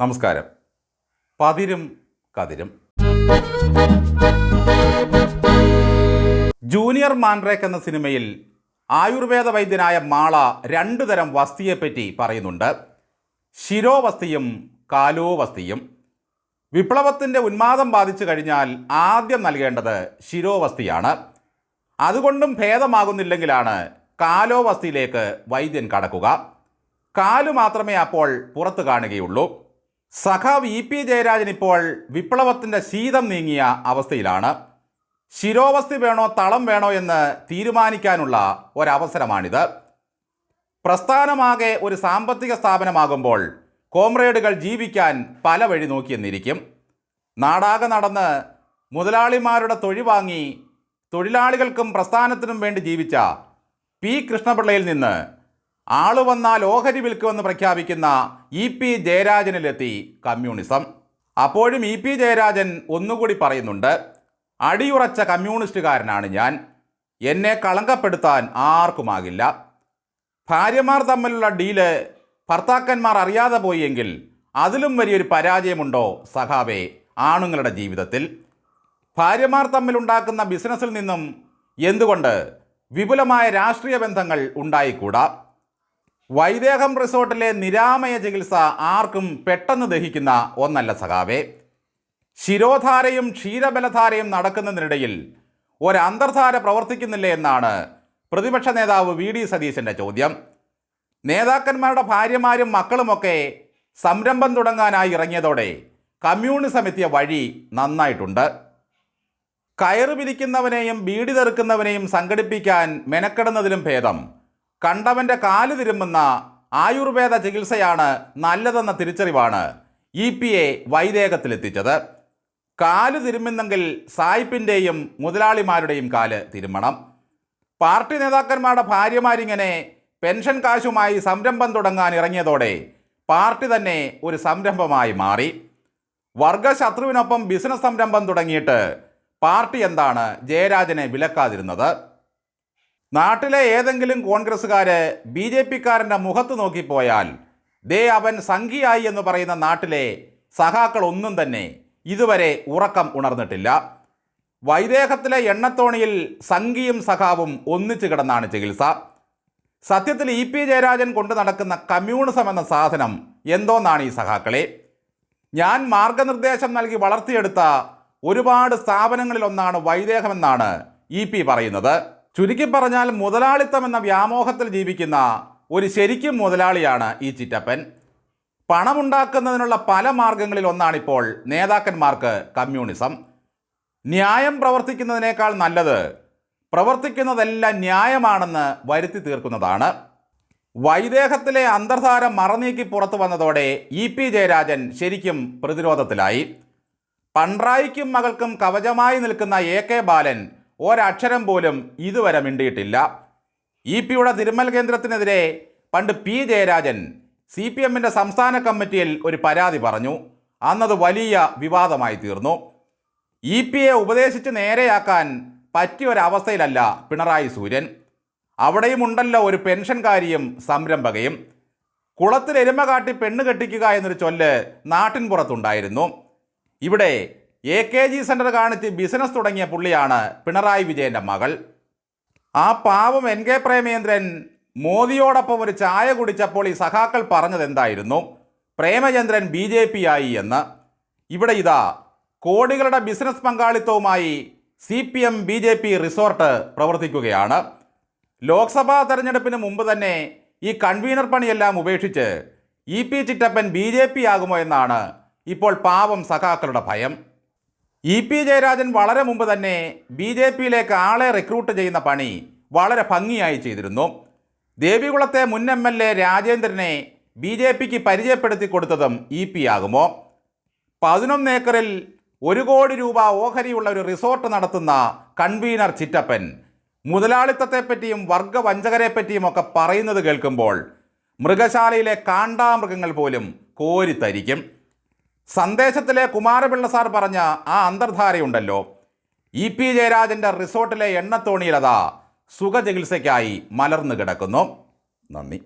നമസ്കാരം. പതിരും കതിരും. Junior Mandrake എന്ന സിനിമയിൽ ആയുർവേദ വൈദ്യനായ മാള രണ്ടു തരം വസ്തിയെപ്പറ്റി പറയുന്നുണ്ട്. ശിരോവസ്തിയും കാലോവസ്തിയും. വിപ്ലവത്തിന്റെ ഉന്മാദം ബാധിച്ചു കഴിഞ്ഞാൽ ആദ്യം നൽകേണ്ടത് ശിരോവസ്തിയാണ്. അതുകൊണ്ടും ഭേദമാകുന്നില്ലെങ്കിലാണ് കാലോവസ്തിയിലേക്ക് വൈദ്യൻ കടക്കുക. കാലു മാത്രമേ അപ്പോൾ പുറത്തു കാണുകയുള്ളൂ. സഖാവ് ഇ പി ജയരാജൻ ഇപ്പോൾ വിപ്ലവത്തിന്റെ ശീതം നീങ്ങിയ അവസ്ഥയിലാണ്. ശിരോവസ്തി വേണോ തളം വേണോ എന്ന് തീരുമാനിക്കാനുള്ള ഒരവസരമാണിത്. പ്രസ്ഥാനമാകെ ഒരു സാമ്പത്തിക സ്ഥാപനമാകുമ്പോൾ കോമ്രേഡുകൾ ജീവിക്കാൻ പല വഴി നോക്കിയെന്നിരിക്കും. നാടാകെ നടന്ന് മുതലാളിമാരുടെ തൊഴി വാങ്ങി തൊഴിലാളികൾക്കും പ്രസ്ഥാനത്തിനും വേണ്ടി ജീവിച്ച പി കൃഷ്ണപിള്ളയിൽ നിന്ന് ആൾ വന്നാൽ ഓഹരി വിൽക്കുമെന്ന് പ്രഖ്യാപിക്കുന്ന ഇ പി ജയരാജനിലെത്തി കമ്മ്യൂണിസം. അപ്പോഴും ഇ പി ജയരാജൻ ഒന്നുകൂടി പറയുന്നുണ്ട് അടിയുറച്ച കമ്മ്യൂണിസ്റ്റുകാരനാണ് ഞാൻ. എന്നെ കളങ്കപ്പെടുത്താൻ ആർക്കുമാകില്ല. ഭാര്യമാർ തമ്മിലുള്ള ഡീൽ ഭർത്താക്കന്മാർ അറിയാതെ പോയെങ്കിൽ അതിലും വലിയൊരു പരാജയമുണ്ടോ സഖാവേ ആണുങ്ങളുടെ ജീവിതത്തിൽ? ഭാര്യമാർ തമ്മിലുണ്ടാക്കുന്ന ബിസിനസ്സിൽ നിന്നും എന്തുകൊണ്ട് വിപുലമായ രാഷ്ട്രീയ ബന്ധങ്ങൾ ഉണ്ടായിക്കൂടാ? വൈദേഹം റിസോർട്ടിലെ നിരാമയ ചികിത്സ ആർക്കും പെട്ടെന്ന് ദഹിക്കുന്ന ഒന്നല്ല സഖാവേ. ശിരോധാരയും ക്ഷീരബലധാരയും നടക്കുന്നതിനിടയിൽ ഒരന്തർധാര പ്രവർത്തിക്കുന്നില്ലേ എന്നാണ് പ്രതിപക്ഷ നേതാവ് വി ഡി സതീശന്റെ ചോദ്യം. നേതാക്കന്മാരുടെ ഭാര്യമാരും മക്കളുമൊക്കെ സംരംഭം തുടങ്ങാനായി ഇറങ്ങിയതോടെ കമ്മ്യൂണിസം എത്തിയ വഴി നന്നായിട്ടുണ്ട്. കയറ് പിരിക്കുന്നവനെയും ബീഡി തെറുക്കുന്നവനെയും സംഘടിപ്പിക്കാൻ മെനക്കെടുന്നതിലും ഭേദം കണ്ടവന്റെ കാൽ തിരുമുന്ന ആയുർവേദ ചികിത്സയാണ് നല്ലതെന്ന തിരിച്ചറിവാണ് ഇ പി എ വൈദേഹത്തിലെത്തിച്ചത്. കാൽ തിരുമുന്നെങ്കിൽ സായിപ്പിന്റെയും മുതലാളിമാരുടെയും കാൽ തിരുമ്മണം പാർട്ടി നേതാക്കന്മാരുടെ ഭാര്യമാരിങ്ങനെ പെൻഷൻ കാശുമായി സംരംഭം തുടങ്ങാൻ ഇറങ്ങിയതോടെ പാർട്ടി തന്നെ ഒരു സംരംഭമായി മാറി. വർഗശത്രുവിനൊപ്പം ബിസിനസ് സംരംഭം തുടങ്ങിയിട്ട് പാർട്ടി എന്താണ് ജയരാജനെ വിലക്കാതിരുന്നത്? നാട്ടിലെ ഏതെങ്കിലും കോൺഗ്രസ്സുകാര് ബി ജെ പിക്കാരന്റെ മുഖത്ത് നോക്കിപ്പോയാൽ ദേ അവൻ സംഘിയായി എന്ന് പറയുന്ന നാട്ടിലെ സഹാക്കൾ ഒന്നും തന്നെ ഇതുവരെ ഉറക്കം ഉണർന്നിട്ടില്ല. വൈദേഹത്തിലെ എണ്ണത്തോണിയിൽ സംഘിയും സഖാവും ഒന്നിച്ചു കിടന്നാണ് ചികിത്സ. സത്യത്തിൽ ഇ പി ജയരാജൻ കൊണ്ടു നടക്കുന്ന കമ്മ്യൂണിസം എന്ന സാധനം എന്തോന്നാണ് ഈ സഖാക്കളെ? ഞാൻ മാർഗനിർദ്ദേശം നൽകി വളർത്തിയെടുത്ത ഒരുപാട് സ്ഥാപനങ്ങളിലൊന്നാണ് വൈദേഹമെന്നാണ് ഇ പി പറയുന്നത്. ചുരുക്കി പറഞ്ഞാൽ മുതലാളിത്തം എന്ന വ്യാമോഹത്തിൽ ജീവിക്കുന്ന ഒരു ശരിക്കും മുതലാളിയാണ് ഈ ചിറ്റപ്പൻ. പണമുണ്ടാക്കുന്നതിനുള്ള പല മാർഗങ്ങളിൽ ഒന്നാണിപ്പോൾ നേതാക്കന്മാർക്ക് കമ്മ്യൂണിസം. ന്യായം പ്രവർത്തിക്കുന്നതിനേക്കാൾ നല്ലത് പ്രവർത്തിക്കുന്നതെല്ലാം ന്യായമാണെന്ന് വരുത്തി തീർക്കുന്നതാണ്. വൈദേഹത്തിലെ അന്തർധാര മറനീക്കി പുറത്തു വന്നതോടെ ഇ പി ജയരാജൻ ശരിക്കും പ്രതിരോധത്തിലായി. പണ്ട്രായിക്കും മകൾക്കും കവചമായി നിൽക്കുന്ന എ കെ ബാലൻ ഒരക്ഷരം പോലും ഇതുവരെ മിണ്ടിയിട്ടില്ല. ഇ പിയുടെ തിരുമൽ കേന്ദ്രത്തിനെതിരെ പണ്ട് പി ജയരാജൻ സി പി എമ്മിന്റെ സംസ്ഥാന കമ്മിറ്റിയിൽ ഒരു പരാതി പറഞ്ഞു. അന്നത് വലിയ വിവാദമായി തീർന്നു. ഇ പി എ ഉപദേശിച്ച് നേരെയാക്കാൻ പറ്റിയ ഒരവസ്ഥയിലല്ല പിണറായി സൂര്യൻ. അവിടെയും ഉണ്ടല്ലോ ഒരു പെൻഷൻകാരിയും സംരംഭകയും. കുളത്തിൽ എരുമ കാട്ടി പെണ്ണ് കെട്ടിക്കുക എന്നൊരു ചൊല്ല് നാട്ടിൻ പുറത്തുണ്ടായിരുന്നു ഇവിടെ എ കെ ജി സെന്റർ കാണിച്ച് ബിസിനസ് തുടങ്ങിയ പുള്ളിയാണ് പിണറായി വിജയന്റെ മകൾ. ആ പാവം എൻ കെ പ്രേമേന്ദ്രൻ മോദിയോടൊപ്പം ഒരു ചായ കുടിച്ചപ്പോൾ ഈ സഖാക്കൾ പറഞ്ഞത് എന്തായിരുന്നു? പ്രേമചന്ദ്രൻ ബി ജെ പി ആയി എന്ന്. ഇവിടെ ഇതാ കോടികളുടെ business പങ്കാളിത്തവുമായി C P M B J P resort പ്രവർത്തിക്കുകയാണ്. ലോക്സഭാ തെരഞ്ഞെടുപ്പിന് മുമ്പ് തന്നെ ഈ കൺവീനർ പണിയെല്ലാം ഉപേക്ഷിച്ച് ഇ പി ചിറ്റപ്പൻ ബി ജെ പി ആകുമോ എന്നാണ് ഇപ്പോൾ പാവം സഖാക്കളുടെ ഭയം. ഇ പി ജയരാജൻ വളരെ മുമ്പ് തന്നെ ബി ജെ പിയിലേക്ക് ആളെ റിക്രൂട്ട് ചെയ്യുന്ന പണി വളരെ ഭംഗിയായി ചെയ്തിരുന്നു. ദേവികുളത്തെ മുൻ എം എൽ എ രാജേന്ദ്രനെ ബി ജെ പിക്ക് പരിചയപ്പെടുത്തി കൊടുത്തതും ഇ പി ആകുമോ? പതിനൊന്ന് ഏക്കറിൽ ഒരു കോടി രൂപ ഓഹരിയുള്ള ഒരു റിസോർട്ട് നടത്തുന്ന കൺവീനർ ചിറ്റപ്പൻ മുതലാളിത്തത്തെപ്പറ്റിയും വർഗവഞ്ചകരെപ്പറ്റിയും ഒക്കെ പറയുന്നത് കേൾക്കുമ്പോൾ മൃഗശാലയിലെ കാണ്ടാമൃഗങ്ങൾ പോലും കോരിത്തരിക്കും. സന്ദേശത്തിലെ കുമാരപിള്ള സാർ പറഞ്ഞ ആ അന്തർധാരയുണ്ടല്ലോ. ഇ പി ജയരാജന്റെ റിസോർട്ടിലെ എണ്ണത്തോണിയിലതാ സുഖചികിത്സയ്ക്കായി മലർന്നു കിടക്കുന്നു. നന്ദി.